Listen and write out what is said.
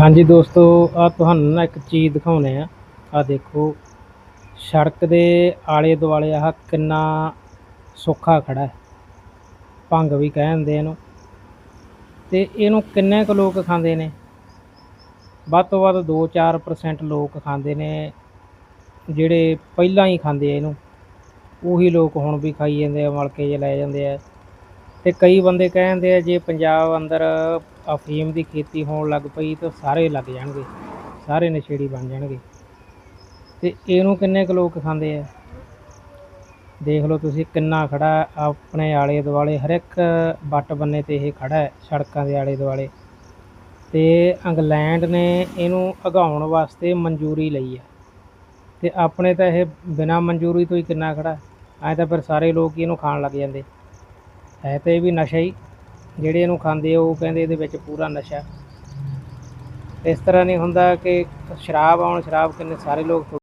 ਹਾਂਜੀ ਦੋਸਤੋ ਆ ਤੁਹਾਨੂੰ ਨਾ ਇੱਕ ਚੀਜ਼ ਦਿਖਾਉਨੇ ਆ। ਆ ਦੇਖੋ, ਸੜਕ ਦੇ ਆਲੇ ਦੁਆਲੇ ਆਹ ਕਿੰਨਾ ਸੁੱਖਾ ਖੜਾ ਹੈ। ਭੰਗ ਵੀ ਕਹਿੰਦੇ ਇਹਨੂੰ। ਤੇ ਇਹਨੂੰ ਕਿੰਨੇ ਕੁ ਲੋਕ ਖਾਂਦੇ ਨੇ? ਵੱਧ ਤੋਂ ਵੱਧ 2-4% ਲੋਕ ਖਾਂਦੇ ਨੇ, ਜਿਹੜੇ ਪਹਿਲਾਂ ਹੀ ਖਾਂਦੇ ਆ ਇਹਨੂੰ। ਉਹੀ ਲੋਕ ਹੁਣ ਵੀ ਖਾਈ ਜਾਂਦੇ ਆ ਮਲਕੇ ਜੇ ਲੈ ਜਾਂਦੇ ਆ। ਤੇ ਕਈ ਬੰਦੇ ਕਹਿੰਦੇ ਆ ਜੇ ਪੰਜਾਬ ਅੰਦਰ ਅਫੀਮ ਦੀ ਖੇਤੀ ਹੋਣ ਲੱਗ ਪਈ ਤਾਂ ਸਾਰੇ ਲੱਗ ਜਾਣਗੇ, ਸਾਰੇ ਨਸ਼ੇੜੀ ਬਣ ਜਾਣਗੇ। ਤੇ ਇਹਨੂੰ ਕਿੰਨੇ ਕੁ ਲੋਕ ਖਾਂਦੇ ਆ? ਦੇਖ ਲਓ ਤੁਸੀਂ ਕਿੰਨਾ ਖੜਾ ਆਪਣੇ ਆਲੇ ਦੁਆਲੇ, ਹਰ ਇੱਕ ਵੱਟ ਬੰਨੇ ਤੇ ਇਹ ਖੜਾ ਹੈ, ਸੜਕਾਂ ਦੇ ਆਲੇ ਦੁਆਲੇ। ਤੇ ਇੰਗਲੈਂਡ ਨੇ ਇਹਨੂੰ ਉਗਾਉਣ ਵਾਸਤੇ ਮਨਜ਼ੂਰੀ ਲਈ ਹੈ। ਤੇ ਆਪਣੇ ਤਾਂ ਇਹ ਬਿਨਾਂ ਮਨਜ਼ੂਰੀ ਤੋਂ ਹੀ ਕਿੰਨਾ ਖੜਾ ਐ ਤਾਂ ਫਿਰ ਸਾਰੇ ਲੋਕ ਹੀ ਇਹਨੂੰ ਖਾਣ ਲੱਗ ਜਾਂਦੇ। ਹੈ ਤਾਂ ਇਹ ਵੀ ਨਸ਼ਾ ਹੀ। ਜਿਹੜੇ ਇਹਨੂੰ ਖਾਂਦੇ ਆ, ਉਹ ਕਹਿੰਦੇ ਇਹਦੇ ਵਿੱਚ ਪੂਰਾ ਨਸ਼ਾ। ਇਸ ਤਰ੍ਹਾਂ ਨਹੀਂ ਹੁੰਦਾ ਕਿ ਸ਼ਰਾਬ ਆਉਣ, ਸ਼ਰਾਬ ਕਿੰਨੇ ਸਾਰੇ ਲੋਕ